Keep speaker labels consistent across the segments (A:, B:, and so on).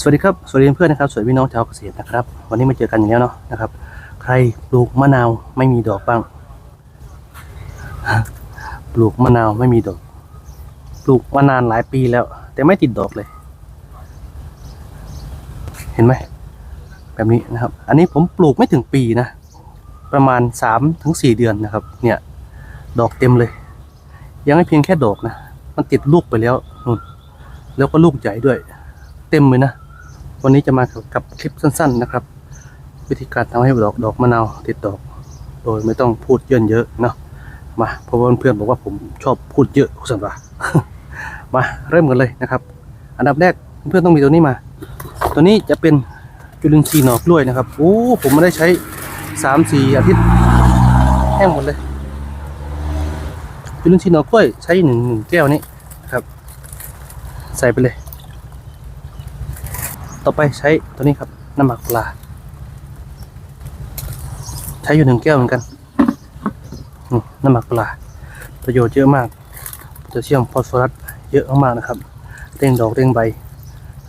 A: สวัสดีครับ สวัสดีเพื่อนนะครับ สวัสดีพี่น้องชาวเกษตรนะครับ วันนี้มาเจอกันอย่างนี้เนาะนะครับ ใครปลูกมะนาวไม่มีดอกบ้าง ปลูกมะนาวไม่มีดอก ปลูกมานานหลายปีแล้ว แต่ไม่ติดดอกเลย เห็นไหม แบบนี้นะครับ อันนี้ผมปลูกไม่ถึงปีนะ ประมาณสามถึงสี่เดือนนะครับ เนี่ย ดอกเต็มเลย ยังไม่เพียงแค่ดอกนะ มันติดลูกไปแล้วนู่นแล้วก็ลูกใหญ่ด้วย เต็มเลยนะ วันนี้จะมากับคลิปสั้น ๆนะครับ วิธีการทำให้ดอกดอกมะนาวติดดอก โดยไม่ต้องพูดเยินเยอะเนาะมาเพราะว่าเพื่อนบอกว่าผมชอบพูดเยอะคุณสันว่ามาเริ่มกันเลยนะครับ อันดับแรกเพื่อนต้องมีตัวนี้มา ตัวนี้จะเป็นจุลินทรีย์หนอกกล้วยนะครับโอ้ผมไม่ได้ใช้สามสี่อาทิตย์แห้งหมดเลยจุลินทรีย์หนอกกล้วยใช้หนึ่งหนึ่งแก้วนี้นะครับ ใส่ไปเลย ต่อไปใช้ตัวนี้ครับน้ำหมักปลา ใช้อยู่หนึ่งแก้วเหมือนกันน้ำหมักปลา ประโยชน์เยอะมากโพแทสเซียมฟอสฟอรัสเยอะมากๆนะครับเร่งดอกเร่งใบ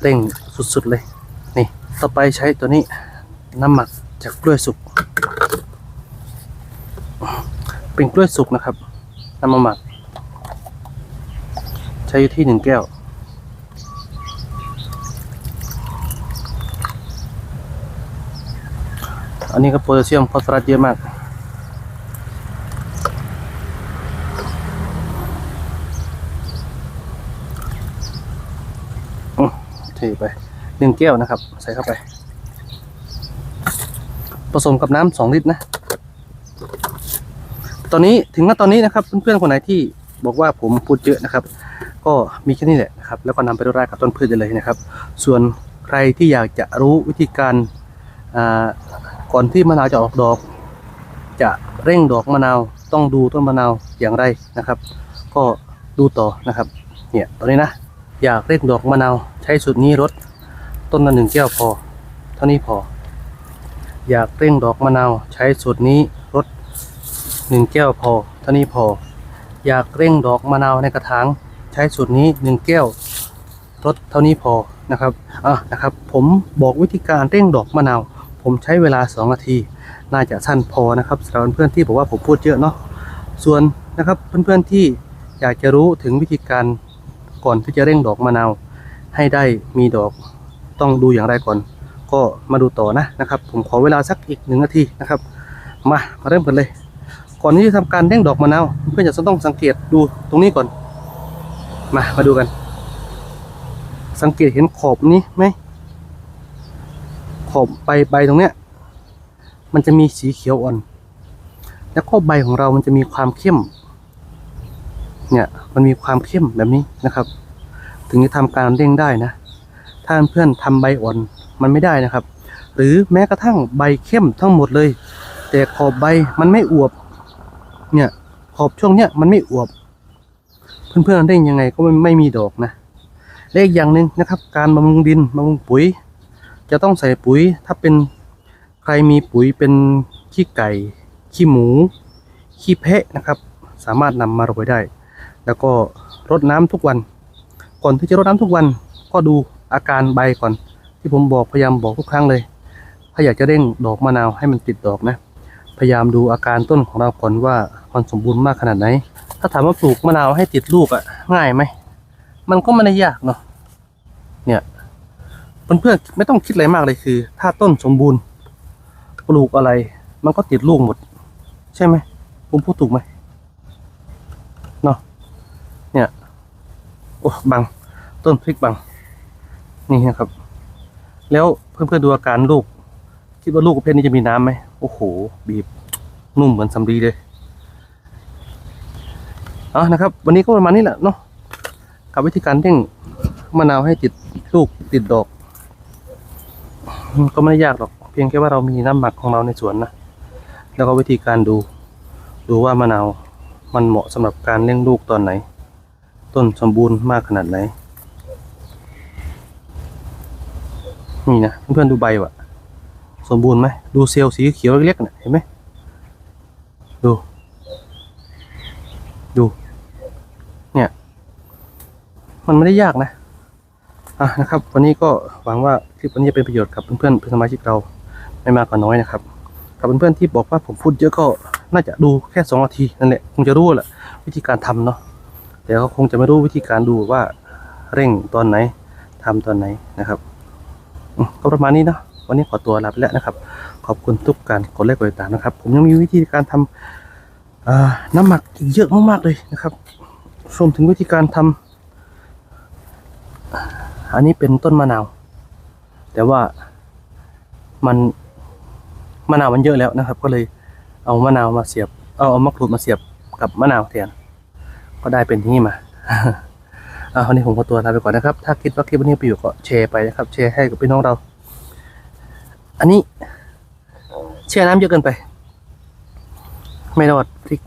A: เร่งสุดๆเลย นี่ต่อไปใช้ตัวนี้น้ำหมักจากกล้วยสุกเป็นกล้วยสุกนะครับน้ำมาหมัก ใช้อยู่ที่หนึ่งแก้ว อันนี้ก็โพแทสเซียมฟอสฟอรัสเยอะมากอืมเทไปหนึ่งแก้วนะครับ ใส่เข้าไป ผสมกับน้ำสองลิตรนะ ตอนนี้ถึงณตอนนี้นะครับ เพื่อนๆคนไหนที่บอกว่าผมพูดเยอะนะครับ ก็มีแค่นี้แหละนะครับ แล้วก็นำไปรดน้ำกับต้นพืชได้เลยนะครับ ส่วนใครที่อยากจะรู้วิธีการอ่า ก่อนที่มะนาวจะออกดอก จะเร่งดอกมะนาวต้องดูต้นมะนาวอย่างไรนะครับ ก็ดูต่อนะครับเนี่ยตอนนี้นะอยากเร่งดอกมะนาวใช้สูตรนี้รดต้นละหนึ่งแก้วพอ เท่านี้พอ อยากเร่งดอกมะนาวใช้สูตรนี้รดหนึ่งแก้วพอ เท่านี้พอ อยากเร่งดอกมะนาวในกระถางใช้สูตรนี้หนึ่งแก้วรดเท่านี้พอนะครับอะนะครับ ผมบอกวิธีการเร่งดอกมะนาว ผมใช้เวลา 2 นาที น่าจะสั้นพอนะครับสำหรับเพื่อนๆที่บอกว่าผมพูดเยอะเนาะส่วนนะครับเพื่อนๆที่อยากจะรู้ถึงวิธีการก่อนที่จะเร่งดอกมะนาวให้ได้มีดอกต้องดูอย่างไรก่อน ก็มาดูต่อนะนะครับ ผมขอเวลาสักอีกหนึ่งนาทีนะครับ มามาเริ่มกันเลย ก่อนที่จะทำการเร่งดอกมะนาวเพื่อนๆจะต้องสังเกตดูตรงนี้ก่อน มามาดูกัน สังเกตเห็นขอบนี้ไหม อบใบใบตรงเนี้ยมันจะมีสีเขียวอ่อน แล้วก็ใบของเรามันจะมีความเข้ม เนี่ยมันมีความเข้มแบบนี้นะครับ ถึงจะทำการเร่งได้นะ ถ้าเพื่อนทำใบอ่อนมันไม่ได้นะครับ หรือแม้กระทั่งใบเข้มทั้งหมดเลย แต่ขอบใบมันไม่อวบ เนี่ยขอบช่วงเนี้ยมันไม่อวบ เพื่อนๆเร่งยังไงก็ไม่ไม่มีดอกนะและอย่างหนึ่งนะครับ การบำรุงดินบำรุงปุ๋ย จะต้องใส่ปุ๋ย ถ้าเป็นใครมีปุ๋ยเป็นขี้ไก่ ขี้หมู ขี้แพะนะครับ สามารถนำมาโรยได้ แล้วก็รดน้ำทุกวัน ก่อนที่จะรดน้ำทุกวัน ก็ดูอาการใบก่อน ที่ผมบอกพยายามบอกทุกครั้งเลย ถ้าอยากจะเร่งดอกมะนาวให้มันติดดอกนะพยายามดูอาการต้นของเราก่อนว่ามันสมบูรณ์มากขนาดไหน ถ้าถามว่าปลูกมะนาวให้ติดลูกอะ่ะง่ายไหม มันก็ไม่ได้ยากเนาะ เนี่ย เพื่อนๆไม่ต้องคิดอะไรมากเลยคือ ถ้าต้นสมบูรณ์ ปลูกอะไร มันก็ติดลูกหมด ใช่ไหมผมพูดถูกไหมเนาะเนี่ยโอ้บัง ต้นพริกบัง นี่นะครับ แล้วเพื่อนๆดูอาการลูก คิดว่าลูกประเภทนี้จะมีน้ำไหมโอ้โห บีบ นุ่มเหมือนสำลีเลยเอานะครับ วันนี้ก็ประมาณนี้แหละเนาะกับวิธีการเร่งมะนาวให้ติดลูกติดดอก ก็ไม่ได้ยากหรอก เพียงแค่ว่าเรามีน้ำหมักของเราในสวนนะ แล้วก็วิธีการดู ดูว่ามะนาวมันเหมาะสำหรับการเลี้ยงลูกตอนไหน ต้นสมบูรณ์มากขนาดไหน นี่นะเพื่อนๆดูใบวะสมบูรณ์ไหม ดูเซลล์สีเขียวเล็กๆน่ะเห็นไหมดู ดู เนี่ย มันไม่ได้ยากนะ อะนะครับ วันนี้ก็หวังว่าคลิปวันนี้จะเป็นประโยชน์กับเพื่อนๆเพื่อนสมาชิกเราไม่มากก็น้อยนะครับกับเพื่อนๆที่บอกว่าผมพูดเยอะก็น่าจะดูแค่สองนาทีนั่นแหละคงจะรู้แหละวิธีการทำเนาะแต่ก็คงจะไม่รู้วิธีการดูว่าเร่งตอนไหนทำตอนไหนนะครับก็ประมาณนี้เนาะวันนี้ขอตัวลาไปแล้วนะครับ ขอบคุณทุกการกดไลค์กดติดตามนะครับ ผมยังมีวิธีการทำอ่าน้ำหมักอีกเยอะมากๆเลยนะครับรวมถึงวิธีการทำ อันนี้เป็นต้นมะนาว แต่ว่ามันมะนาวมันเยอะแล้วนะครับ ก็เลยเอามะนาวมาเสียบ เอาเอามะกรูดมาเสียบกับมะนาวแทนก็ได้เป็นที่นี่มาอ่าวันนี้ผมขอตัวลาไปก่อนนะครับ ถ้าคิดว่าคลิปวันนี้ประโยชน์ก็แชร์ไปนะครับ แชร์ให้กับพี่น้องเรา อันนี้แช่น้ำเยอะเกินไป ไม่รอดพริก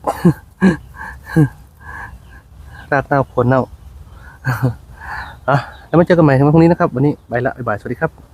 A: รากเน่าโคนเน่าอะ แล้วมาเจอกันใหม่ในวันพรุ่งนี้นะครับ วันนี้ไปละบ๊ายบาย สวัสดีครับ